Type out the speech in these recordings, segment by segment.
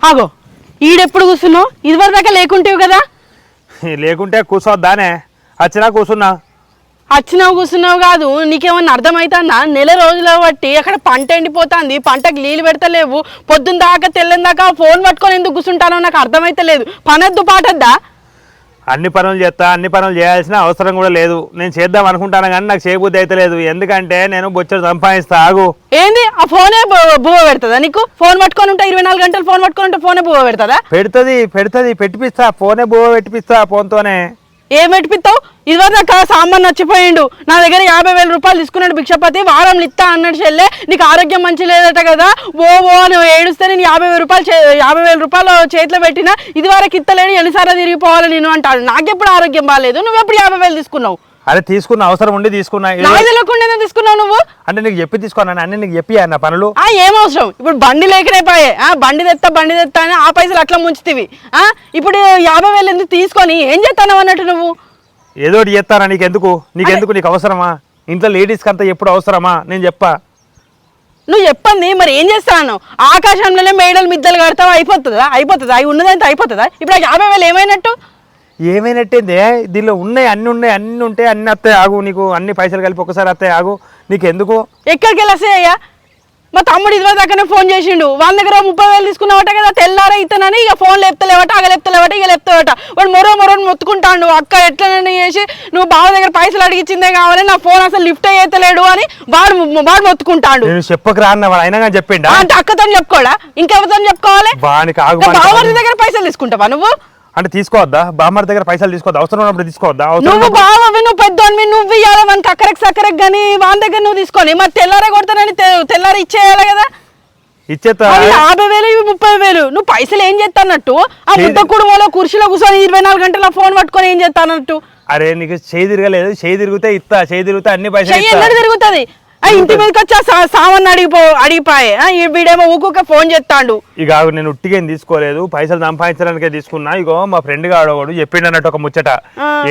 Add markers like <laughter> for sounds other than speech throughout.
ఆగో ఈడెప్పుడు కూర్చున్నావు ఇదివరకు దాకా లేకుంటేవి కదా? <laughs> లేకుంటే కూర్చోద్దానే వచ్చినా కూర్చున్నా వచ్చినావు కూర్చున్నావు కాదు నీకేమన్నా అర్థమవుతుందా నెల రోజుల బట్టి అక్కడ పంట ఎండిపోతుంది పంటకు నీళ్ళు పెడతలేవు పొద్దున్న దాకా తెల్లని దాకా ఫోన్ పట్టుకొని ఎందుకు కూర్చుంటానో నాకు అర్థమైతలేదు. పనద్దు పాటద్దా? అన్ని పనులు చేస్తా అన్ని పనులు చేయాల్సిన అవసరం కూడా లేదు. నేను చేద్దాం అనుకుంటాను కానీ నాకు చేయబుద్ధి అయితే లేదు. ఎందుకంటే నేను బొచ్చడు సంపాదిస్తా ఆగు. ఏంది? ఆ ఫోనే బు- బువ్వ పెడుతుందా నీకు? ఫోన్ పట్టుకొని ఉంటా ఇరవై నాలుగు గంటలు ఫోన్ పట్టుకొని ఉంటే ఫోనే బువ్వ పెడుతుందా? పెడుతుంది పెడుతుంది పెట్టిపిస్తా ఫోనే బువ్వ పెట్టిపిస్తా ఫోన్తోనే. ఏం పెట్టిపిస్తావు ఇదివరకు దాకా సామాన్ నచ్చిపోయిండు. నా దగ్గర యాభై వేల రూపాయలు తీసుకున్నాడు భిక్షపతి. వారం ఇస్తా అన్నాడు చెల్లె. నీకు ఆరోగ్యం మంచి లేదట కదా. ఓ ఓ అని ఏడుస్తే నేను యాభై వేల రూపాయలు యాభై వేల రూపాయలు చేతిలో పెట్టినా ఇది వరకు ఇత్తలేడు ఎన్నిసార్లు తిరిగిపోవాలి నేను అంటాడు. నాకెప్పుడు ఆరోగ్యం బాగాలేదు నువ్వు ఎప్పుడు యాభై వేలు తీసుకున్నావు? అరే తీసుకున్న అవసరం ఉండి తీసుకున్నా తెలియకుండా తీసుకున్నావు నువ్వు? అంటే నీకు చెప్పి తీసుకున్నాను అన్ని నీకు చెప్పి అన్న పనులు. ఆ ఏం అవసరం? ఇప్పుడు బండి లేకనే పోయే. ఆ బండి తెత్తా బండి తెత్తా అని ఆ పైసలు అట్లా ముంచుతీవి. ఆ ఇప్పుడు యాభై వేలు ఎందుకు తీసుకొని ఏం చేస్తాను అన్నట్టు నువ్వు? ఏదో చేస్తానా నీకు ఎందుకు నీకు అవసరమా? ఇంట్లో లేడీస్కి అంతా ఎప్పుడు అవసరమా? నేను చెప్పా. నువ్వు చెప్పండి మరి ఏం చేస్తాను? ఆకాశంలోనే మేడలు మిద్దలు కడతావు? అయిపోతుందా? అయిపోతుందా? అవి ఉన్నదంతా అయిపోతుందా? ఇప్పుడు యాభై వేలు ఏమైనట్టు? ఏమైనట్టేందే దీనిలో ఉన్నాయి అన్ని ఉన్నాయి అన్ని ఉంటాయి అన్ని వస్తాయి ఆగు నీకు అన్ని పైసలు కలిపి ఒకసారి వస్తాయి ఆగు నీకు ఎందుకు? ఎక్కడికి వెళ్ళాసే అయ్యా? మా తమ్ముడు ఇదివర దాకానే ఫోన్ చేసిండు. వాళ్ళ దగ్గర ముప్పై వేలు తీసుకున్నావట కదా తెల్లారా ఇతనని ఇక ఫోన్ లేపుతలేవట అగ లేపుతలేవట ఇక లేపుతావట వాడు మరో మరో మొత్తుకుంటాడు. అక్క ఎట్లనని చేసి నువ్వు బావ దగ్గర పైసలు అడిగిచ్చిందే కావాలి నా ఫోన్ అసలు లిఫ్ట్ అయ్యేతలేడు అని వాడు వాడు మొత్తుకుంటాడు. నేను చెప్పక రాన్న వాడు అయినా కానీ చెప్పిండా? అంటే అక్కతో చెప్పుకోడా ఇంకెవరితో చెప్పుకోవాలి? ఆగు ఆగు. దగ్గర పైసలు తీసుకుంటావా నువ్వు? అంటే తీసుకోవద్దా? బామ్మర్ దగ్గర పైసలు తీసుకోవద్దా? అవసరం ఉన్నప్పుడు తీసుకోవద్దా? నువ్వు బావవి నువ్వు పెద్దోనివి నువ్వు ఇవ్వాలి మనకి సక్కరకి కానీ వాళ్ళ దగ్గర నువ్వు తీసుకొని. మరి తెల్లారే కొడతానని తెల్లారి ఇచ్చేయాలి కదా? ఇచ్చేస్తా యాభై వేలు ఇవి ముప్పై వేలు. నువ్వు పైసలు ఏం చేస్తానట్టు ఆ ముద్ద కుడుమలో కుర్చీలో కూర్చొని ఇరవై నాలుగు గంటల ఫోన్ పట్టుకొని ఏం చేస్తానట్టు అరే నీకు చేయి తిరగలేదు. చేయి తిరిగితే ఇస్తా. చేయి తిరిగితే అన్ని పైసలు తిరుగుతుంది? ఇంటి మీదకి వచ్చి సామాన్ అడిగిపో అడిగిపోయే. వీడేమో ఊకొక ఫోన్ చేస్తాడు ఇక నేను ఉట్టిగా తీసుకోలేదు పైసలు సంపాదించడానికే తీసుకున్నా. ఇగో మా ఫ్రెండ్ గాడు ఒకడు చెప్పిండు అన్నట్టు ఒక ముచ్చట.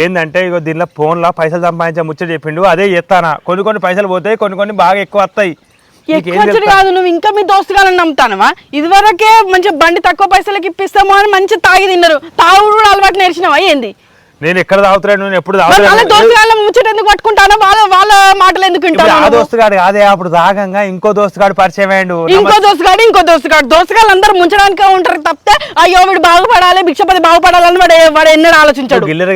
ఏంటంటే ఇగో దీనిలో ఫోన్లో పైసలు సంపాదించే ముచ్చట చెప్పిండు. అదే చేస్తానా కొన్ని కొన్ని పైసలు పోతాయి కొన్ని కొన్ని బాగా ఎక్కువ వస్తాయి. ఎక్కువ? కాదు నువ్వు ఇంకా మీ దోస్తుగాలను నమ్ముతానవా? ఇదివరకే మంచి బండి తక్కువ పైసలకి ఇప్పిస్తామో అని మంచి తాగి తిన్నారు. తాగుడు అలవాటు నేర్చినవా? ఏంది? నేను ఎక్కడ తాగుతున్నాను నేను ఎప్పుడు ముచ్చట ఎందుకు పట్టుకుంటానో వాళ్ళ వాళ్ళ మాటలు ఎందుకు వింటాను ఆ దోస్తుగాడు కాదే అప్పుడు తాగంగా ఇంకో దోస్తుగాడు పరిచయం అయ్యిండు. ఇంకో దోస్తుగాడు ఇంకో దోస్తుగాడు. దోస్తుగాళ్ళు అందరూ ముంచడానికే ఉంటారు తప్పితే అయ్యో వీడు బాగుపడాలి భిక్షపతి బాగుపడాలని వాడు వాడు ఎన్నడూ ఆలోచించాడు. గిల్లర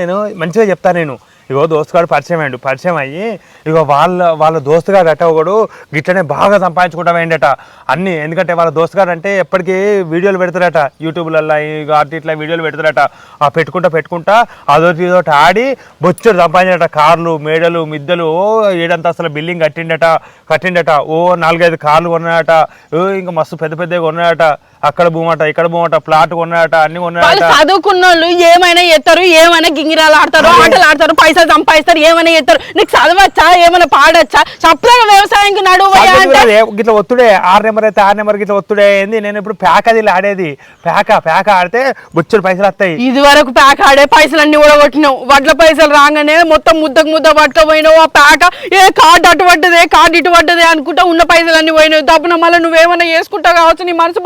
నేను మంచిగా చెప్తా నేను. ఇగో దోస్తుగాడు పరిచయం అయ్యాడు. పరిచయం అయ్యి ఇగో వాళ్ళ వాళ్ళ దోస్తుగాడు అట్ట ఒకడు గిట్లనే బాగా సంపాదించుకుంటా వేయండట అన్ని. ఎందుకంటే వాళ్ళ దోస్తుగాడు అంటే ఎప్పటికీ వీడియోలు పెడతారట. యూట్యూబ్లలో ఇక అటు ఇట్లా వీడియోలు పెడతారట. ఆ పెట్టుకుంటా పెట్టుకుంటా అదొకటి ఇదొకటి ఆడి బొచ్చుడు సంపాదించట కార్లు మేడలు మిద్దలు ఓ ఏడంతస్తుల బిల్డింగ్ కట్టిండట కట్టిండట. ఓ నాలుగైదు కార్లు కొన్నాడట. ఓ ఇంకా మస్తు పెద్ద పెద్దగా కొన్నాడట. అక్కడ భూమట ఇక్కడ భూమట ప్లాట్ కొన్నాడట అన్ని వాళ్ళు కొన్నాడట. చదువుకున్న వాళ్ళు ఏమైనా చేస్తారు ఏమైనా గింగిరాలు ఆడతారు ఆటలు ఆడతారు పైసలు సంపాదిస్తారు ఏమైనా చేస్తారు. నీకు చదవచ్చా ఏమైనా పాడొచ్చా? చప్పగా వ్యవసాయంకి నడువు. గిట్ల ఒత్తుడే ఆరు నెంబర్ అయితే ఆరు నెంబర్ గిట్ల ఒత్తుడే ఏంది? నేను ఇప్పుడు ప్యాక్ అది ఆడేది. ప్యాక ప్యాక ఆడితే బొచ్చుడు పైసలు వస్తాయి. ఇది వరకు ప్యాక్ ఆడే పైసలు అన్ని కూడా కొట్టినావు వడ్ల పైసలు రాగానే మొత్తం ముద్దకు ముద్ద పట్టుకుపోయినావు ఆ ప్యాక ఏ కార్డు అటు పడ్డదే కార్డు ఇటు పడ్డదే అనుకుంటా ఉన్న పైసలు అన్ని పోయినావు తప్పున మళ్ళీ నువ్వేమైనా చేసుకుంటావు కావచ్చు నీ మనసు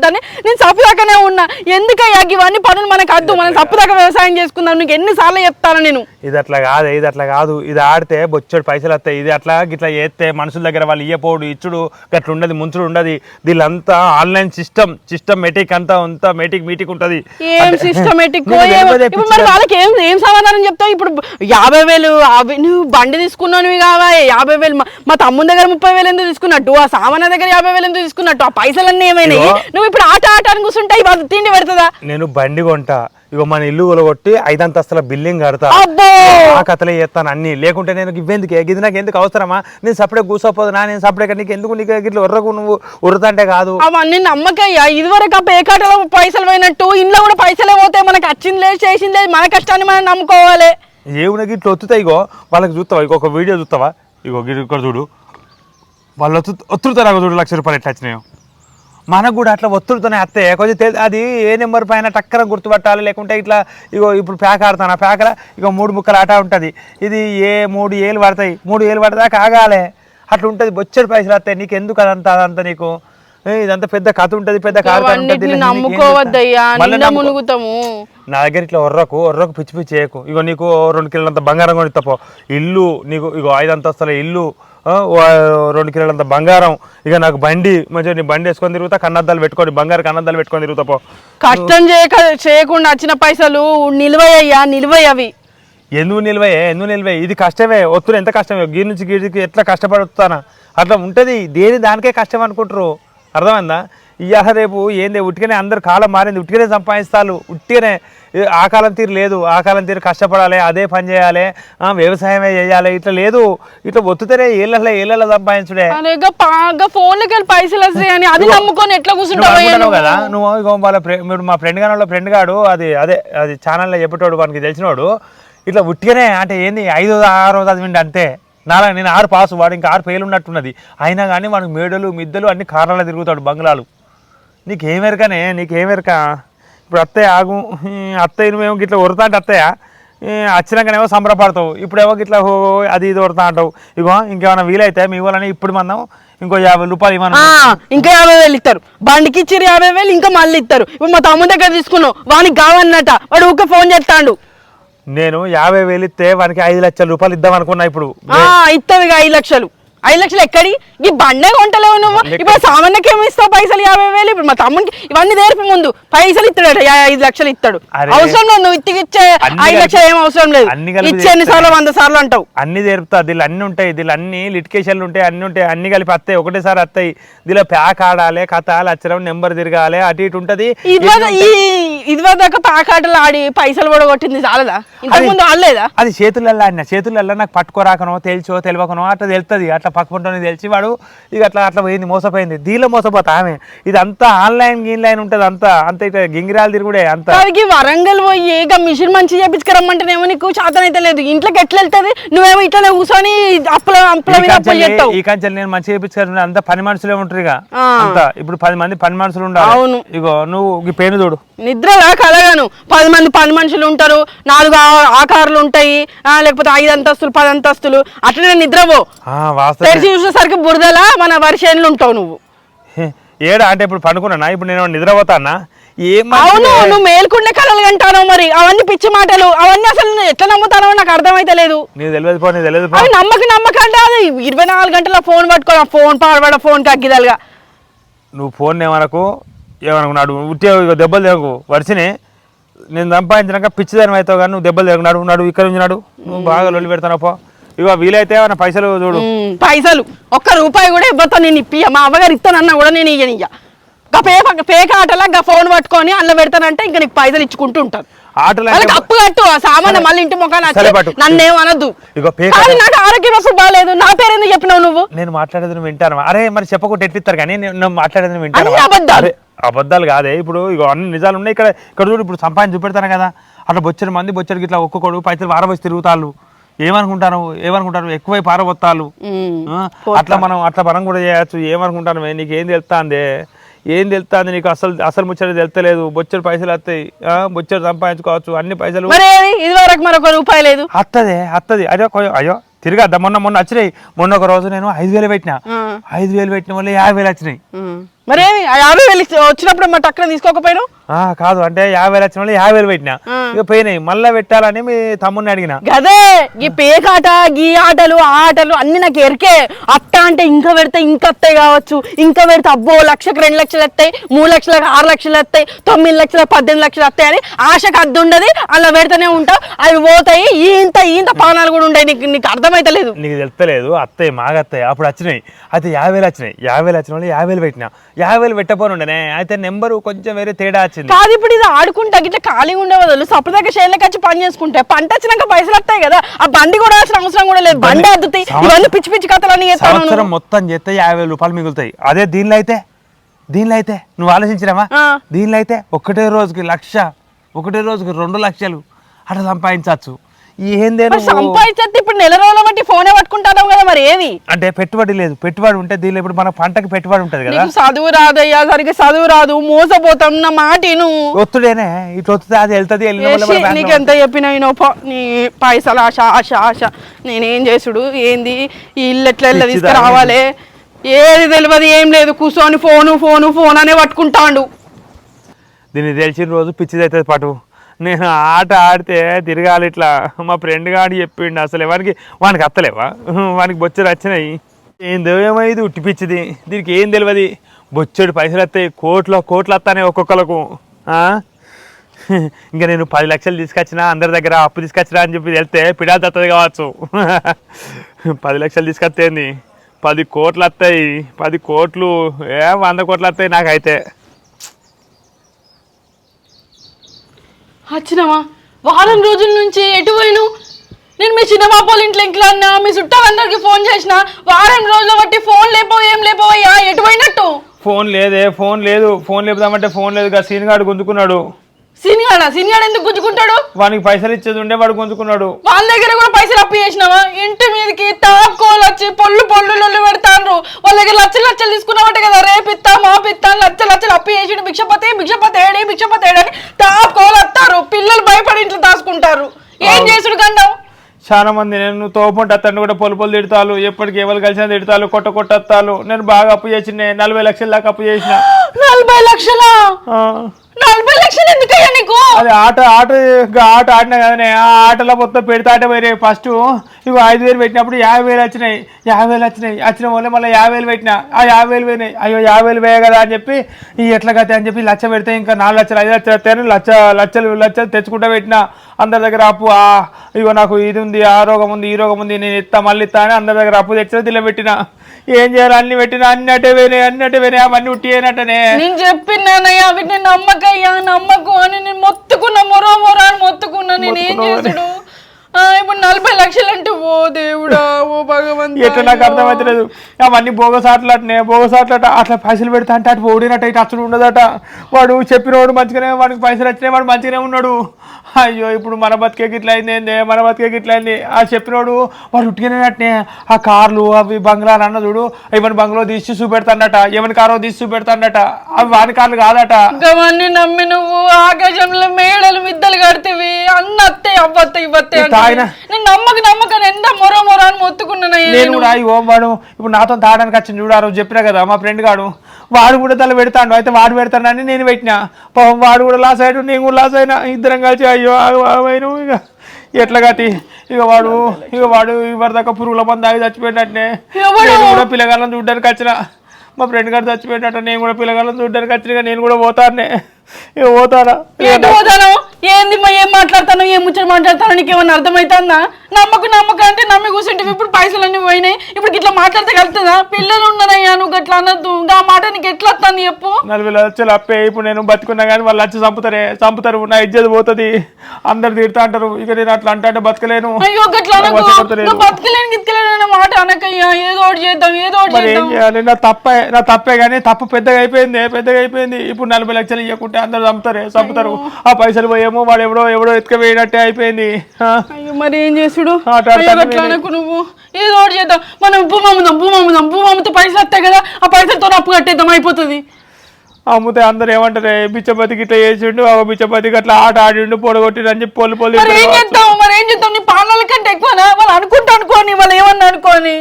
బాధపడద్దని నేను సప్పుదాకానే ఉన్నా. ఎందుకయ్యా ఇవన్నీ పనులు మనకు అద్దు? మనం సప్పుదాకా వ్యవసాయం చేసుకుందాం. నీకు ఎన్నిసార్లు చెప్తాను నేను. ఇది అట్లా కాదు ఇది అట్లా కాదు. ఇది ఆడితే బొచ్చుడు పైసలు వస్తాయి. ఇది అట్లా గిట్లా చేస్తే మనుషుల దగ్గర వాళ్ళు ఇయ్యపోడు ఇచ్చుడు గట్ల ఉండదు ముంచుడు ఉండదు. వీళ్ళంతా ఆన్లైన్ సిస్టమ్ సిస్టమేటిక్ అంతా అంతా మేటిక్ మీటిక్ ఉంటది. ఏం సిస్టమేటిక్? మరి. వాళ్ళకి ఏం ఏం సమాధానం చెప్తావు? ఇప్పుడు యాభై వేలు అవి నువ్వు బండి తీసుకున్నావు కావాలి యాభై వేలు మా- తమ్ముని దగ్గర ముప్పై వేలు ఎందుకు తీసుకున్నట్టు? ఆ సామాన్య దగ్గర యాభై వేలు ఎందుకు తీసుకున్నట్టు? ఆ పైసలన్నీ ఏమైనాయి. నువ్వు ఇప్పుడు ఆట ఆట అని కూర్చుంటే ఇవాళ తిండి పెడుతుందా? నేను బండి కొంటా. ఇగో మన ఇల్లు కొలగొట్టి ఐదంతస్తుల బిల్డింగ్ కడతా. ఆ కథలే చేస్తాను అన్ని. లేకుంటే నేను ఇవ్వేందుకు? ఇది నాకు ఎందుకు అవసరమా? నేను సపరేట్ కూర్చోపోదు నా నేను సపరేట్ నీకు ఎందుకు? నీకు ఇట్లా ఉర్రకు నువ్వు ఉరతంటే కాదు. అవన్నీ నమ్మకయ్యా. ఇదివరకు ఆ పేకాటలో పైసలు పోయినట్టు ఇంట్లో కూడా పైసలే పోతాయి మనకు వచ్చింది లేదు చేసింది లేదు మన కష్టాన్ని మనం నమ్ముకోవాలి. ఏమునకి ఇట్లా ఒత్తుతాయి ఇగో? వాళ్ళకి చూస్తావా? ఇగో ఒక వీడియో చూస్తావా? ఇగో ఇక్కడ చూడు. వాళ్ళు ఒత్తు ఒత్తుతారా చూడు లక్ష రూపాయలు ఎట్లా వచ్చినాయో. మనకు కూడా అట్లా ఒత్తుడుతోనే వస్తాయి కొంచెం తెలి అది ఏ నెంబర్ పైన టక్కన గుర్తుపట్టాలి లేకుంటే ఇట్లా ఇగో ఇప్పుడు ప్యాక్ ఆడతాను? ఆ ప్యాకల ఇగో మూడు ముక్కలు ఆట ఉంటుంది. ఇది ఏ మూడు ఏళ్ళు పడతాయి? మూడు ఏళ్ళు పడదాకా ఆగాలి. అట్లా ఉంటుంది. బొచ్చడి పైసలు వస్తాయి నీకు ఎందుకు అదంతా అదంతా నీకు? ఇదంతా పెద్ద కథ ఉంటది పెద్ద నమ్ముకోవద్దయ్యా. మునుగుతాము. నా దగ్గర ఇట్లా ఒర్రకు ఒర్రకు పిచ్చి పిచ్చి చేయకు. ఇగో నీకు రెండు కిలోలంత బంగారం కొని తప్పో ఇల్లు నీకు ఇగో ఐదు అంతస్తుల ఇల్లు రెండు కిలోలంత బంగారం. ఇక నాకు బండి మంచిగా నీ బండి వేసుకొని తిరుగుతా కన్నద్దాలు పెట్టుకొని బంగారు కన్నద్దాలు పెట్టుకొని తిరుగుతా పో. కష్టం చేయక చేయకుండా వచ్చిన పైసలు నిల్వయ్యా నిల్వయ్య అవి. ఎందుకు నిల్వే ఎందుకు నిల్వే ఇది కష్టమే. ఒత్తులు ఎంత కష్టమే? గీ నుంచి గీడికి ఎట్లా కష్టపడుతానా అట్లా ఉంటుంది. దేని దానికే కష్టం అనుకుంటారు అర్థమైందా? ఇవాళ రేపు ఏంది? ఉట్టిగానే అందరు కాలం మారింది. ఉట్టిగానే సంపాదిస్తారు. ఉట్టిగానే ఏ, ఆ కాలం తీరు లేదు. ఆ కాలం తీరు కష్టపడాలి అదే పని చేయాలి వ్యవసాయమే చేయాలి. ఇట్లా లేదు. ఇట్లా ఒత్తుతేనే ఏళ్ళ ఏళ్ళ సంపాదించుడే. ఫోన్లకి వెళ్ళి పైసలు వస్తాయి అని అది నమ్ముకొని ఎట్లా నువ్వు? కదా? నువ్వు వాళ్ళ మా ఫ్రెండ్ గాని వాళ్ళ ఫ్రెండ్ గాడు అది అదే అది ఛానల్లో చెప్పేటోడు వానికి తెలిసినోడు ఇట్లా ఉట్టిగానే అంటే ఏంది? ఐదో ఆరో చదివిండి అంతే. నాలా నేను ఆరు పాసు వాడు ఇంకా ఆరు పేలు ఉన్నట్టున్నది. అయినా కానీ వాడికి మేడలు మిద్దలు అన్ని కార్లలో తిరుగుతాడు బంగ్లాలు. నీకేమెరకనే నీకేమెరక? ఇప్పుడు అత్తయ్య ఆగు. అత్తయ్య నువ్వేమో గిట్లా ఉరతా అంటే అత్తయ్య వచ్చినాకనేమో సంబరపడతావు. ఇప్పుడేమో గిట్లా హో అది ఇది ఉరతా అంటావు ఇగో ఇంకేమైనా వీలైతే మీ వాళ్ళని ఇప్పుడు మనం ఇంకో యాభై రూపాయలు ఇవ్వను. ఇంకా యాభై వేలు ఇస్తారు. బండికి ఇచ్చారు యాభై వేలు ఇంకా మళ్ళీ ఇస్తారు. ఇప్పుడు మా తమ్ముడి దగ్గర తీసుకున్నావు వానికి కావన్నట. వాడు ఊకే ఫోన్ చేస్తాడు. నేను యాభై వేలు ఇస్తే వానికి ఐదు లక్షల రూపాయలు ఇద్దాం అనుకున్నా ఇప్పుడు ఇస్తావు ఇక ఐదు లక్షలు. ఐదు లక్షలు ఎక్కడి? ఈ బండే కొంటలేవు నువ్వు. ఇప్పుడు సామాన్యకి ఏమి ఇస్తావు? పైసలు యాభై వేలు. ఇప్పుడు మా తమ్మునికి ఇవన్నీ నేర్పి ముందు. పైసలు ఇస్తాడు ఐదు లక్షలు ఇస్తాడు. అవసరం లేదు నువ్వు ఇచ్చే ఐదు లక్షలు ఏం అవసరం లేదు. ఇచ్చే ఎన్ని సార్లు వంద సార్లు అంటావు. అన్ని తెరుపుతా దీళ్ళు అన్ని ఉంటాయి. దీళ్ళు అన్ని లిటికేషన్లు ఉంటాయి. అన్ని ఉంటాయి. అన్ని కలిపి వస్తాయి ఒకటేసారి వస్తాయి దీనిలో ప్యాక్ ఆడాలి కథ లచ్చరం నెంబర్ తిరగాలి అటు ఇటు ఉంటది. ఇదివరకు పాకాటలు ఆడి పైసలు కూడా కొట్టింది చాలదా? ఇంతకు ముందు ఆడలేదా? అది చేతులల్లో ఆడిన చేతులల్లో నాకు పట్టుకోరాకనో తెలిచో తెలియకనో అట్లా తెలుస్తుంది అట్లా పక్కకుంటోనే తెలిసి వాడు ఇక అట్లా అట్లా పోయింది మోసపోయింది. దీనిలో మోసపోతా ఆమె. ఇదంతా ఆన్లైన్ గీన్లైన్ ఉంటుంది అంతా. అంత ఇక గింగిరాలు తిరుగుడే అంత. దానికి వరంగల్ పోయి ఇక మిషన్ మంచి చేపించుకురమ్మంటేనేమో నీకు చేతనైతే లేదు. ఇంట్లోకి ఎట్లా వెళ్తుంది? నువ్వేమో ఇట్లనే కూర్చొని అప్పుల అప్పుల మీద అప్పులు చేస్తావు. ఈ కంచెలు నేను మంచిగా చేయించుకున్నా అంత పని మనుషులే ఉంటారు ఇక. అంత. ఇప్పుడు పది మంది పని మనుషులు ఉండాలి. అవును. ఇగో నువ్వు ఈ పేను చూడు. నిద్రలా కలగాను పది మంది పది మనుషులు ఉంటారు నాలుగు ఆకారాలు ఉంటాయి లేకపోతే ఐదు అంతస్తులు పది అంతస్తులు అట్లనే నిద్రపో. తెరిచి చూసేసరికి బురదలా మన వరిసేనులు ఉంటావు నువ్వు. ఏడా అంటే ఇప్పుడు పనుకున్నానా ఇప్పుడు నేను నిద్రపోతానా? అవును. నువ్వు? మేల్కొండే కళలు కంటావు మరి. అవన్నీ పిచ్చి మాటలు. అవన్నీ అసలు నువ్వు ఎట్లా నమ్ముతానో నాకు అర్థమైతే లేదు. అవి నమ్మక నమ్మకంటే అది ఇరవై నాలుగు గంటల ఫోన్ పట్టుకో ఆ ఫోన్ పాడబడ ఫోన్ కగ్గిదలుగా. నువ్వు ఫోన్ ఏమనకు? ఏమనుకున్నాడు? ఉట్టే ఇగో దెబ్బలు తెగకు వరిసిని నేను సంపాదించినాక పిచ్చిదాని అవుతావు కానీ నువ్వు దెబ్బలు తెగనాడు నాడు ఇక్కడ నుంచి నాడు నువ్వు బాగా లొల్లి పెడతాను పో. ఇగో వీలైతే ఏమైనా పైసలు చూడు. పైసలు. ఒక్క రూపాయి కూడా ఇవ్వతో నేను ఇప్పియ మా అవ్వగారు ఇస్తానన్నా కూడా నేను ఇయ్యను ఇయ్య. గా పే పేక ఆటలా గా ఫోన్ పట్టుకొని అందులో పెడతానంటే ఇంకా నీకు పైసలు ఇచ్చుకుంటూ ఉంటాను. ఆటలు అప్పు కట్టు ఆ సామాన్ మళ్ళీ ఇంటి ముఖాన్ని. నన్నేం అనొద్దు. పేక కానీ నాకు ఆరోగ్యం అసలు బాగాలేదు నా పేరు ఎందుకు చెప్పినావు నువ్వు? నేను మాట్లాడేది నువ్వు వింటాను అరే మరి చెప్పకుండా ఎట్లిస్తారు కానీ నేను మాట్లాడేది వింటాను అబద్ధాలు. అబద్ధాలు కాదే. ఇప్పుడు ఇగో అన్ని నిజాలు ఉన్నాయి. ఇక్కడ ఇక్కడ చూడు ఇప్పుడు సంపాదించి చూపెడతాను కదా. అట్లా బొచ్చడి మంది బొచ్చడికి ఇట్లా ఒక్కొక్కడు పైసలు వారబోసి తిరుగుతాళ్ళు. ఏమనుకుంటారు? ఏమనుకుంటారు? ఎక్కువై ఆ, అట్లా మనం అట్లా మనం కూడా చేయొచ్చు. ఏమనుకుంటాను నీకు ఏం తెలుస్తుంది? ఏం తెలుస్తుంది? నీకు అసలు అసలు ముచ్చట తెలుస్తలేదు. బొచ్చడు పైసలు వస్తాయి. ఆ, బొచ్చడు సంపాదించుకోవచ్చు. అన్ని పైసలు ఇది వరకు మరొక రూపాయి లేదు. అత్తదే అత్తది. కొ- అయ్యో. తిరిగద్దా. మొన్న మొన్న వచ్చినాయి. మొన్న ఒక రోజు నేను ఐదు వేలు పెట్టిన. ఐదు వేలు పెట్టిన వల్ల యాభై వేలు వచ్చినాయి. మరేమి? ఆ యాభై వేలు వచ్చినప్పుడు మరి టక్కున తీసుకోకపోయినావు? ఆ, కాదు అంటే యాభై వచ్చిన వల్ల యాభై వేలు పెట్టిన. ఇక పోయినాయి. మళ్ళీ పెట్టాలని మీ తమ్ముడిని అడిగిన. గదే ఈ పేకాట గీ ఆటలు ఆ ఆటలు అన్ని నాకు ఎరికే. అట్ట అంటే ఇంకా పెడితే ఇంకా వస్తాయి కావచ్చు. ఇంకా పెడితే అబ్బో లక్షకు రెండు లక్షలు వస్తాయి మూడు లక్షలకు ఆరు లక్షలు వస్తాయి తొమ్మిది లక్షలకు పద్దెనిమిది లక్షలు వస్తాయి అని ఆశకు అద్దు ఉండదు అలా పెడితేనే ఉంటావు అవి పోతాయి. ఇంత ఇంత పానాలు కూడా ఉంటాయి. నీకు నీకు అర్థమైతలేదు. నీకు తెలుస్తలేదు. అత్తయ్య మాగత్తయ్య అప్పుడు వచ్చినాయి. అయితే యాభై వేలు వచ్చినాయి. యాభై వేలు వచ్చిన వాళ్ళు యాభై వేలు పెట్టిన. యాభై వేలు పెట్టపోనుండనే అయితే నెంబరు కొంచెం వేరే తేడా వచ్చింది కాదు ఇప్పుడు ఇది ఆడుకుంటా ఇట్లా ఖాళీగా ఉండే బదులు సపదాక షేర్లకు వచ్చి పని చేసుకుంటే పంట వచ్చినాక పైసలు వస్తాయి కదా. ఆ బండి కూడా వచ్చిన అవసరం కూడా లేదు. బండి అద్దుతాయి. ఇవన్నీ పిచ్చి పిచ్చి కథలు అని సంవత్సరం మొత్తం చేస్తే యాభై రూపాయలు మిగులుతాయి. అదే దీనిలో అయితే? దీనిలో అయితే? నువ్వు ఆలోచించినావా. దీనిలో అయితే ఒకటే రోజుకి లక్ష ఒకటే రోజుకి రెండు లక్షలు అట్లా సంపాదించవచ్చు. ఏందే నువ్వు? సంపాదించేది ఇప్పుడు నెల రోజుల బట్టి ఫోనే పట్టుకుంటాను కదా మరి ఏది? అంటే పెట్టుబడి లేదు. పెట్టుబడి ఉంటే దీనిలో ఇప్పుడు మన పంటకి పెట్టుబడి ఉంటది కదా. చదువు రాదయ్యా సరిగ్గా చదువు రాదు మోసపోతాం నా మాట నువ్వు ఒత్తుడేనే ఇటు వస్తుంది అది వెళ్తుంది నీకు ఎంత చెప్పినా నీ పైసలు ఆశ ఆశ ఆశ. నేనేం చేసుడు? ఏంది? ఈ ఇల్లు ఎట్లా ఎట్లా? తీసుకురావాలి? ఏది తెలియదు ఏం లేదు. కూర్చొని ఫోను ఫోను ఫోన్ అనే పట్టుకుంటాండు. దీన్ని తెలిసిన రోజు పిచ్చిది అవుతుంది పాటు నేను ఆట ఆడితే తిరగాలి ఇట్లా. మా ఫ్రెండ్ గాడు చెప్పిండు అసలు వానికి వానికి అత్తలేవా? వానికి బొచ్చడు వచ్చినాయి. ఏందో ఏమో ఇది ఉట్టిపిచ్చిది దీనికి ఏం తెలియదు. బొచ్చడు పైసలు వస్తాయి కోట్లు కోట్లు వస్తాయి ఒక్కొక్కలకు. ఇంకా నేను పది లక్షలు తీసుకొచ్చినా అందరి దగ్గర అప్పు తీసుకొచ్చినా అని చెప్పి వెళ్తే పిడాలు తత్తది కావచ్చు. పది లక్షలు తీసుకొస్తేంది పది కోట్లు వస్తాయి. పది కోట్లు ఏ వంద కోట్లు వస్తాయి నాకైతే. వచ్చినావా వారం రోజుల నుంచి ఎటు పోయిను నేను మీ చిన్న పాపోళ్ళ ఇంట్లో ఇంట్లో అన్నా మీ చుట్టాలందరికి ఫోన్ చేసిన వారం రోజుల బట్టి ఫోన్ లేపో ఏం లేపోయా ఎటు పోయినట్టు? ఫోన్ లేదే ఫోన్ లేదు. ఫోన్ లేపుదామంటే ఫోన్ లేదు సీన్ సీనిగాడు గుంజుకున్నాడు. సినిగాడా? సినిగాడు ఎందుకు గుంజుకుంటాడు? వానికి పైసలు ఇచ్చేది ఉండే వాడు గుంజుకున్నాడు. వాళ్ళ దగ్గర కూడా పైసలు అప్పు చేసినావా? ఇంటి మీదకి తాపుకోలు వచ్చి పొల్లు పొల్లు లొల్లు పెడతాండ్రు. వాళ్ళ దగ్గర లచ్చలు లచ్చలు తీసుకున్నామంట కదా రేపిత్తా మాపిత్తా లచ్చలు లచ్చలు అప్పు చేసి భిక్షపతి భిక్షపతి ఏడి భిక్షపతి ఏడని తాపుకోలు వస్తారు. పిల్లలు భయపడి ఇంట్లో దాచుకుంటారు. ఏం చేసుడు గండం? చాలా మంది నేను తోపంట అతను కూడా పొలు పొలు తిడతాలు. ఎప్పటికి ఎవరు కలిసినా తిడతాలు కొట్ట కొట్టత్తాలు నేను బాగా అప్పు చేసిన నలభై లక్షల దాకా అప్పు చేసిన. నలభై లక్షలా? నలభై లక్షలు ఎందుకయ్యా నీకు? అది ఆట ఆట ఆట ఆడినా కదనే. ఆ ఆటలో మొత్తం పెడితే ఆట పోయినాయి. ఫస్ట్ ఇవి ఐదు వేలు పెట్టినప్పుడు యాభై వేలు వచ్చినాయి. యాభై వేలు వచ్చినాయి. వచ్చిన వాళ్ళే మళ్ళీ యాభై వేలు పెట్టినా. ఆ యాభై వేలు పోయినాయి. అయ్యో యాభై వేలు పోయాయి కదా అని చెప్పి ఈ ఎట్లా కదా అని చెప్పి లచ్చ పెడితే ఇంకా నాలుగు లక్షలు ఐదు లక్షలు వస్తాయని లచ్చ లచ్చలు లచ్చలు తెచ్చుకుంటా పెట్టినా. అందరి దగ్గర అప్పు ఇగో నాకు ఇది ఉంది ఆ రోగం ఉంది ఈ రోగం ఉంది నేను ఇస్తా మళ్ళీ ఇస్తా అని అందరి దగ్గర అప్పు తెచ్చిన దిల్ల పెట్టినా. ఏం చేయాలి? అన్ని పెట్టినా అన్ని అట్టే పోయినాయి అన్ని అట్టే పోయినాయి అవన్నీ ఉట్టి అయినట్టనే నేను చెప్పినానయ్యా వీటిని నమ్మకయ్యా నమ్మకు అని నేను మొత్తుకున్నా మొరో మొరో అని మొత్తుకున్నా. నేను ఏం చేసుడు ఆ, ఇప్పుడు నలభై లక్షలు అంటే ఓ దేవుడా ఓ భగవంతుడా ఎట్లా నాకు అర్థమవుతలేదు. అవన్నీ బోగసాట్లు అట్నే బోగసాట్లు అట్ట అట్లా పైసలు పెడతా అంటే అటు ఓడినట్టు ఇటు అసలు ఉండదట. వాడు చెప్పినవాడు మంచిగానే వాడికి పైసలు వచ్చినాయి వాడు మంచిగానే ఉన్నాడు. అయ్యో ఇప్పుడు మన బతికేకి ఇట్లా అయింది ఏంది? మన బతికేకి ఇట్లా అయింది. ఆ చెప్పినోడు వాడు ఉట్టిగానే అట్నే ఆ కార్లు అవి బంగ్లాలు అన్న చూడు ఇవన్నీ బంగ్లో తీసి చూపెడతాడట ఎవరి కారో తీసి చూపెడతాడట అవి వాని కార్లు కాదట. గవన్నీ నమ్మి నువ్వు ఆకాశంలో మేడలు మిద్దలు కడితేవి అన్న అత్తే అవ్వత్తే ఇవ్వత్తే నేను నమ్మక నమ్మకం ఎంత మొరో మొరో అని మొత్తుకున్నానయ్యా నేను కూడా అయ్యో వాడు ఇప్పుడు నాతో తాగడానికి వచ్చింది చూడు ఆ రోజు చెప్పినా కదా మా ఫ్రెండ్ గాడు. వాడు కూడా తల పెడతాడు అయితే వాడు పెడతాడని నేను పెట్టినా. పాపం వాడు కూడా లాస్ అయ్యాడు నేను కూడా లాస్ అయినా ఇద్దరం కలిసి అయ్యో అయిన ఇక ఎట్లా గతి? ఇక వాడు ఇక వాడు ఇవరి దాకా పురుగుల మంది ఆగి చచ్చిపోయినట్టే ఎవడు? నేను కూడా పిల్లగాళ్ళని చూడడానికి వచ్చిన. మా ఫ్రెండ్ గారు చచ్చిపోయినట్టు నేను కూడా పిల్లగాళ్ళని చూడడానికి వచ్చిన నేను కూడా పోతానే. ఇక పోతాను? ఏంది మా ఏం మాట్లాడతాను ఏం ముచ్చట మాట్లాడతాను నీకు ఏమన్నా అర్థమవుతుందా నమ్మకు నమ్మకం అంటే నమ్మి కూర్చుంటే ఇప్పుడు పైసలు అన్ని పోయినాయి ఇప్పుడు ఇట్లా మాట్లాడితే కలుతుందా పిల్లలు ఉన్నారయ్యా నువ్వు గట్లా అనొద్దు. ఆ మాట నీకు ఎట్లా వస్తుంది చెప్పు. నలభై లక్షలు అప్పే ఇప్పుడు నేను బతుకున్నా కానీ వాళ్ళు వచ్చి చంపుతారే చంపుతారు నా ఇజ్జత్ పోతుంది. అందరు తిడతా అంటారు ఇక నేను అట్లా అంటే అంటే బతకలేను. అయ్యో గట్లా అనకు. వశపడతలేదు. నువ్వు బతకలేని గితకలేని అనే మాట అనకయ్యా. ఏదో ఒకటి చేద్దాం ఏదో ఒకటి మరి ఏం చేద్దాం చేయాలి? నా తప్పే నా తప్పే కానీ తప్పు పెద్దగా అయిపోయింది పెద్దగా అయిపోయింది. ఇప్పుడు నలభై లక్షలు ఇవ్వకుంటే అందరు చంపుతారే చంపుతారు. ఆ పైసలు పోయేమో వాడు ఎవడో ఎవడో ఎత్తుకపోయినట్టే అయిపోయింది. అయ్యో మరి ఏం చేసుడు? నువ్వు. ఏదో ఒకటి చేద్దాం. మనం భూమి అమ్ముదాం భూమి అమ్ముదాం భూమి అమ్మితే పైసలు వస్తాయి కదా ఆ పైసలతో అప్పు కట్టేద్దాం అయిపోతుంది. అమ్ముతే అందరు ఏమంటారే బిచ్చపతికి ఇట్లా చేసిండు ఆ బిచ్చపతికి అట్లా ఆట ఆడిండు పొడగొట్టిండు అని చెప్పి పొలు పొలు మరి ఏం చేద్దాం మరి ఏం చేద్దాం? నీ పాలనల కంటే ఎక్కువనా? వాళ్ళు అనుకుంటా అనుకోని వాళ్ళు ఏమన్నా అనుకోని.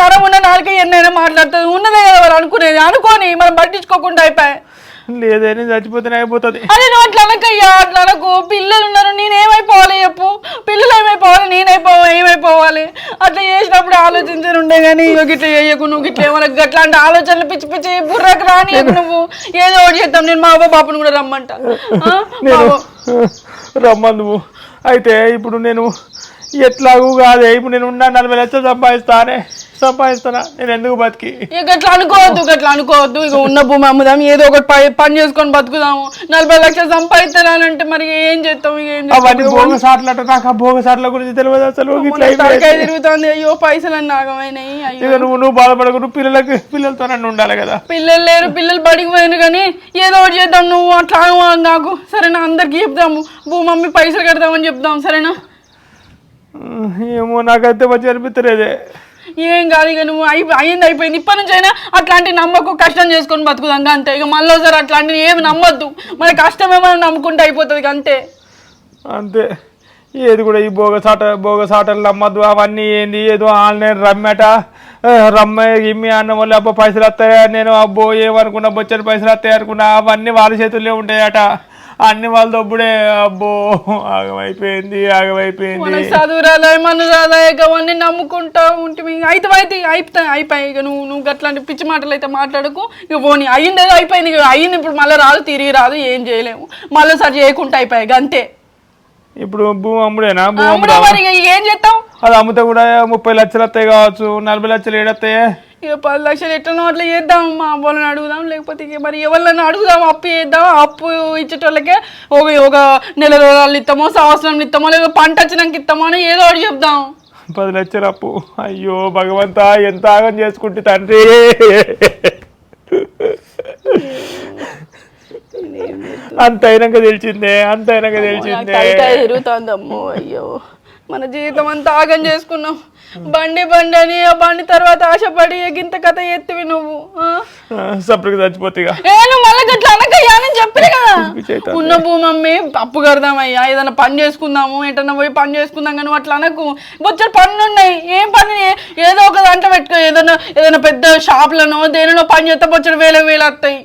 నరం ఉన్న నాలుక ఎన్నైనా మాట్లాడుతుంది. ఉన్నదే కదా వాళ్ళు అనుకునేది. అనుకోని మనం పట్టించుకోకుండా అయిపోయి లేదే నేను చచ్చిపోతేనే అయిపోతుంది. అదే నువ్వు అట్లా అనకయ్యా అట్లా అనకు. పిల్లలు ఉన్నారు నేనేమైపోవాలి చెప్పు. పిల్లలు ఏమైపోవాలి? నేనైపోవాలి ఏమైపోవాలి? అట్లా చేసినప్పుడు ఆలోచించని ఉండే కానీ ఇక ఇట్లా చేయకు నువ్వు ఇట్లా ఏమన్నా అట్లాంటి ఆలోచనలు పిచ్చి పిచ్చి బుర్రకు రాని నువ్వు. ఏదో ఒకటి చేద్దాం నేను మా అవ్వ బాపుని కూడా రమ్మంట. ఆ? మా నేను అవ్వ. రమ్మను నువ్వు. అయితే ఇప్పుడు నేను ఎట్లాగూ కాదే ఇప్పుడు నేను ఉన్న నలభై లక్షలు సంపాదిస్తానే. సంపాదిస్తానా నేను ఎందుకు బతికి? ఇక గట్లా అనుకోవద్దు గట్లా అనుకోవద్దు. ఇక ఉన్న భూమి అమ్ముదాం ఏదో ఒకటి పని చేసుకొని బతుకుదాము. నలభై లక్షలు సంపాదిస్తానంటే మరి ఏం చేస్తాం? ఇక ఏం చేస్తాం? అవన్నీ భోగసాట్లట నాకు. ఆ భోగసాట్ల గురించి తెలియదు అసలు. తిరుగుతుంది. అయ్యో పైసలు అన్ని నాగమైనాయి అయ్యో. ఇక నువ్వు నువ్వు బాధపడకు. నువ్వు పిల్లలకి పిల్లలతో నన్ను ఉండాలి కదా. పిల్లలు లేరు పిల్లలు బడికి పోయినారు కానీ ఏదో ఒకటి చేద్దాం నువ్వు. అట్లా నాకు సరేనా అందరికి చెప్దాము. భూ మమ్మీ పైసలు కడదామని చెప్దాం సరేనా? ఏమో నాకైతే మంచిగా అనిపించలేదే ఏం కాదు ఇక నువ్వు అయి అయింది అయిపోయింది. ఇప్పటి నుంచి అయినా అట్లాంటి నమ్మకు కష్టం చేసుకొని బతుకుదాం అంతే. ఇక మళ్ళీ ఒకసారి అట్లాంటివి ఏమి నమ్మొద్దు. మన కష్టం ఏమైనా నమ్ముకుంటే అయిపోతుంది ఇక అంతే. అంతే. ఏది కూడా ఈ బోగసాట బోగసాటలు నమ్మద్దు. అవన్నీ ఏంది? ఏదో ఆన్లైన్ రమ్మట. రమ్మే రమ్మ గిమ్మి అన్న వల్ల అబ్బో పైసలు వస్తాయా? నేను అబ్బో ఏమనుకున్నా బొచ్చని పైసలు వస్తాయి అనుకున్నా? అవన్నీ వాళ్ళ చేతుల్లో ఉంటాయట. అన్ని వాళ్ళతో దొబ్బుడే అబ్బో ఆగమైపోయింది ఆగమైపోయింది. చదువు రాలే మన రాలే అవన్నీ నమ్ముకుంటా ఉంటుంది అయితే అయితే అయిపోతాయి అయిపోయి ఇక నువ్వు నువ్వు అట్లాంటి పిచ్చి మాటలు అయితే మాట్లాడకు. ఇక పోనీ అయ్యింది అయిపోయింది ఇక అయ్యింది ఇప్పుడు మళ్ళీ రాదు తిరిగి రాదు ఏం చేయలేము. మళ్ళీ సరి చేయకుండా అయిపోయాయి అంతే. ఇప్పుడు భూమి అమ్ముడేనా? భూమి అమ్ముడు మరి ఇక ఏం చేస్తాం? అది అమ్ముతే కూడా ముప్పై లక్షలు వస్తాయి కావచ్చు నలభై లక్షలు ఏడొస్తాయి. ఇక పది లక్షలు ఎట్లనో అట్లా చేద్దాం? మా వాళ్ళని అడుగుదాం లేకపోతే ఇక మరి ఎవరిని అడుగుదాం అప్పు చేద్దాం అప్పు ఇచ్చేటోళ్ళకే ఒక ఒక నెల రోజులు ఇస్తామో సంవత్సరం ఇస్తామో లేదా పంట వచ్చినాక ఇస్తామో అని ఏదో ఒకటి చెప్దాం. పది లక్షలు అప్పు. అయ్యో భగవంతా ఎంత ఆగం చేసుకుంటే తండ్రి. అంత అయినాక తెలిసిందే అంత అయినాక తెలిసిందే. తిరుగుతుందమ్మో అయ్యో. మన జీవితం అంతా ఆగం చేసుకున్నాం. బండి బండి అని ఆ బండి తర్వాత ఆశపడి గింత కథ ఎత్తివి నువ్వు ఆ? సపరేట్గా చచ్చిపోతాయిగా ఏ నువ్వు మళ్ళీ గట్లా అనకయ్యా అని చెప్పిన కదా. ఉన్న భూమమ్మి అప్పు కడదామయ్యా ఏదైనా పని చేసుకుందాము ఎటన్నా పోయి పని చేసుకుందాం కానీ అట్లా అనకు. బొచ్చడు పనులు ఉన్నాయి ఏం పని? ఏదో ఒక దాంట్లో పెట్టుకో ఏదైనా ఏదైనా పెద్ద షాప్లనో దేనినో పని చేస్తే బొచ్చడు వేల వేలు వస్తాయి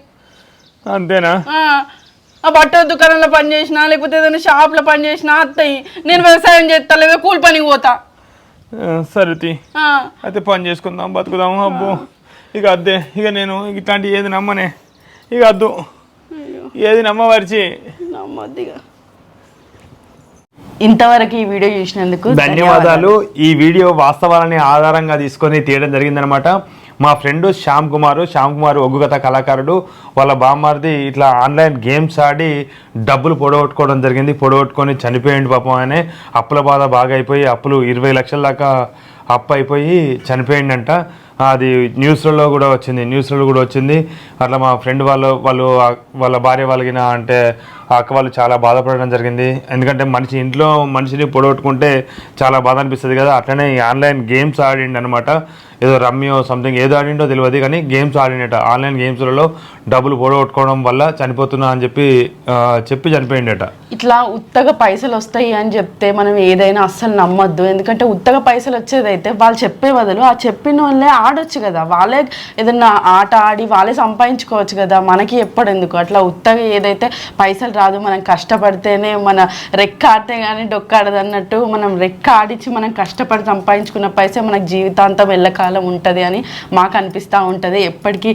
అంతేనా? ఆ, బట్టల దుకాణంలో పని చేసినా లేకపోతే ఏదైనా షాప్లో పని చేసినా వస్తాయి నేను వ్యవసాయం చేస్తా లేదా కూలి పనికి పోతా. సరే. ఆ, అయితే పని చేసుకుందాం బతుకుదాం అబ్బో. ఇక అద్దే ఇక నేను ఇట్లాంటి ఏది నమ్మనే. ఇక అద్దు. ఏది నమ్మవరిచి. నమ్మొద్దిగా ఇంతవరకు ఈ వీడియో చూసినందుకు ధన్యవాదాలు. ఈ వీడియో వాస్తవాలని ఆధారంగా తీసుకొని తీయడం జరిగిందనమాట. మా ఫ్రెండ్ శ్యామ్ కుమార్ శ్యామ్ కుమార్ ఒగ్గుగత కళాకారుడు. వాళ్ళ బామ్మారిది ఇట్లా ఆన్లైన్ గేమ్స్ ఆడి డబ్బులు పొడగొట్టుకోవడం జరిగింది. పొడగొట్టుకొని చనిపోయింది పాపం ఆయన. అప్పుల బాధ బాగా అయిపోయి అప్పులు ఇరవై లక్షల దాకా అప్పు అయిపోయి చనిపోయిందంట అది న్యూస్లలో కూడా వచ్చింది. న్యూస్లలో కూడా వచ్చింది. అట్లా మా ఫ్రెండ్ వాళ్ళు వాళ్ళు వాళ్ళ భార్య వాళ్ళకిన అంటే అక్క వాళ్ళు చాలా బాధపడడం జరిగింది. ఎందుకంటే మనిషి ఇంట్లో మనిషిని పొడగొట్టుకుంటే చాలా బాధ అనిపిస్తుంది కదా. అట్లనే ఈ ఆన్లైన్ గేమ్స్ ఆడిండి అనమాట ఏదో రమ్యో సంథింగ్ ఏదో ఆడిండో తెలియదు కానీ గేమ్స్ ఆడినట. ఆన్లైన్ గేమ్స్లలో డబ్బులు పొడగొట్టుకోవడం వల్ల చనిపోతున్నా అని చెప్పి చెప్పి చనిపోయిండట. ఇట్లా ఉత్తగా పైసలు వస్తాయి అని చెప్తే మనం ఏదైనా అస్సలు నమ్మొద్దు. ఎందుకంటే ఉత్తగా పైసలు వచ్చేదైతే వాళ్ళు చెప్పే బదులు ఆ చెప్పిన వాళ్ళే ఆడొచ్చు కదా. వాళ్ళే ఏదైనా ఆట ఆడి వాళ్ళే సంపాదించుకోవచ్చు కదా. మనకి ఎప్పుడెందుకు? అట్లా ఉత్తగా ఏదైతే పైసలు రాదు మనం కష్టపడితేనే మన రెక్క ఆడితే కానీ డొక్కాడదు అన్నట్టు మనం రెక్క ఆడిచ్చి మనం కష్టపడి సంపాదించుకున్న పైసే మనకు జీవితాంతం కాలం ఉంటుంది అని మాకు అనిపిస్తూ ఉంటుంది. ఎప్పటికీ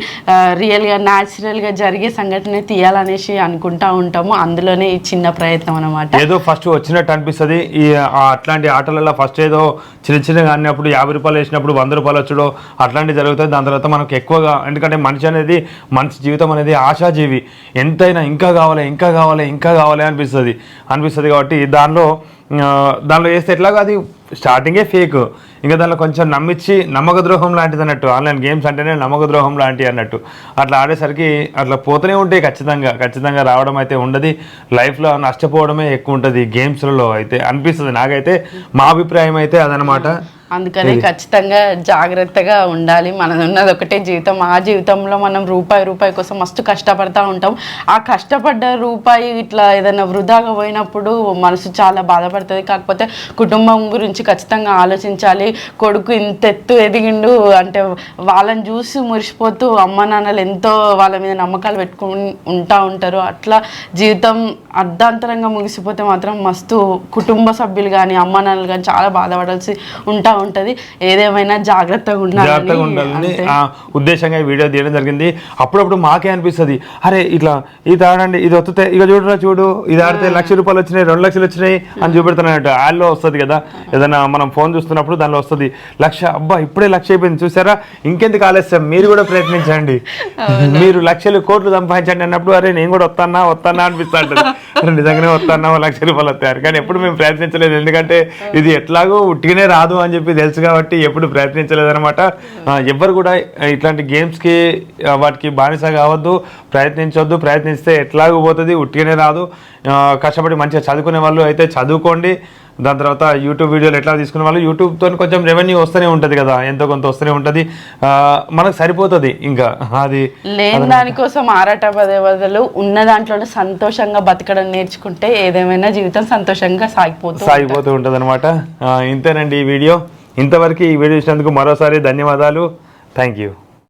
రియల్గా న్యాచురల్గా జరిగే సంఘటన తీయాలనేసి అనుకుంటా ఉంటాము. అందులోనే ఈ చిన్న ప్రయత్నం అనమాట ఏదో ఫస్ట్ వచ్చినట్టు అనిపిస్తుంది. ఈ అట్లాంటి ఆటలలో ఫస్ట్ ఏదో చిన్న చిన్నగా అన్నప్పుడు యాభై రూపాయలు వేసినప్పుడు వంద రూపాయలు వచ్చడో అట్లాంటివి జరుగుతుంది దాని తర్వాత మనకు ఎక్కువగా ఎందుకంటే మనిషి అనేది మనిషి జీవితం అనేది ఆశాజీవి. ఎంతైనా ఇంకా కావాలి ఇంకా కావాలి ఇంకా కావాలి అనిపిస్తుంది. అనిపిస్తుంది కాబట్టి దానిలో దానిలో వేస్తే ఎట్లాగా అది స్టార్టింగే ఫేక్ ఇంకా దానిలో కొంచెం నమ్మించి నమ్మక ద్రోహం లాంటిది అన్నట్టు. ఆన్లైన్ గేమ్స్ అంటేనే నమ్మక ద్రోహం లాంటివి అన్నట్టు. అట్లా ఆడేసరికి అట్లా పోతూనే ఉంటాయి ఖచ్చితంగా. ఖచ్చితంగా రావడం అయితే ఉండదు. లైఫ్లో నష్టపోవడమే ఎక్కువ ఉంటుంది గేమ్స్లలో అయితే అనిపిస్తుంది నాకైతే. మా అభిప్రాయం అయితే అదనమాట. అందుకని ఖచ్చితంగా జాగ్రత్తగా ఉండాలి. మనది ఉన్నది ఒకటే జీవితం. ఆ జీవితంలో మనం రూపాయి రూపాయి కోసం మస్తు కష్టపడతా ఉంటాం. ఆ కష్టపడ్డ రూపాయి ఇట్లా ఏదైనా వృధాగా పోయినప్పుడు మనసు చాలా బాధపడుతుంది. కాకపోతే కుటుంబం గురించి ఖచ్చితంగా ఆలోచించాలి. కొడుకు ఇంత ఎత్తు ఎదిగిండు అంటే వాళ్ళని చూసి మురిసిపోతూ అమ్మ నాన్నలు ఎంతో వాళ్ళ మీద నమ్మకాలు పెట్టుకుని ఉంటా ఉంటారు. అట్లా జీవితం అర్ధాంతరంగా ముగిసిపోతే మాత్రం మస్తు కుటుంబ సభ్యులు కానీ అమ్మ నాన్నలు కానీ చాలా బాధపడాల్సి ఉంటా ఉంటది ఏదేమైనా జాగ్రత్తగా జాగ్రత్తగా ఉండాలని ఉద్దేశంగా వీడియో తీయడం జరిగింది. అప్పుడప్పుడు మాకే అనిపిస్తుంది. అరే ఇట్లా ఇది ఆడండి ఇది వస్తే ఇక చూడరా చూడు ఇది ఆడితే లక్ష రూపాయలు వచ్చినాయి రెండు లక్షలు వచ్చినాయి అని చూపెడుతున్నట్టు యాడ్లో వస్తుంది కదా. ఏదైనా మనం ఫోన్ చూస్తున్నప్పుడు దానిలో వస్తుంది. లక్ష అబ్బా ఇప్పుడే లక్ష అయిపోయింది. చూసారా? ఇంకెందుకు ఆలస్యం? మీరు కూడా ప్రయత్నించండి. మీరు లక్షలు కోట్లు సంపాదించండి అన్నప్పుడు అరే నేను కూడా వస్తానా వస్తానా అనిపిస్తా ఉంటుంది. అరే నిజంగానే వస్తానా లక్ష రూపాయలు వస్తారు కానీ ఎప్పుడు మేము ప్రయత్నించలేదు. ఎందుకంటే ఇది ఎట్లాగో ఉట్టిగానే రాదు అని చెప్పి తెలుసు కాబట్టి ఎప్పుడు ప్రయత్నించలేదు అనమాట ఎవ్వరు కూడా ఇట్లాంటి గేమ్స్కి వాటికి బానిస కావద్దు ప్రయత్నించొద్దు ప్రయత్నిస్తే ఎట్లాగో పోతుంది ఉట్టిగానే రాదు. కష్టపడి మంచిగా చదువుకునే వాళ్ళు అయితే చదువుకోండి. దాని తర్వాత యూట్యూబ్ వీడియోలు ఎట్లా తీసుకునే వాళ్ళు యూట్యూబ్తో కొంచెం రెవెన్యూ వస్తూనే ఉంటుంది కదా ఎంతో కొంత వస్తూనే ఉంటుంది. మనకు సరిపోతుంది ఇంకా అది లేని దానికోసం ఆరాట పదే బదులు ఉన్న దాంట్లోనే సంతోషంగా బతకడం నేర్చుకుంటే ఏదేమైనా జీవితం సంతోషంగా సాగిపోతుంది సాగిపోతూ ఉంటుంది అనమాట ఇంతేనండి ఈ వీడియో ఇంతవరకు ఈ వీడియో చూసినందుకు మరోసారి ధన్యవాదాలు. Thank you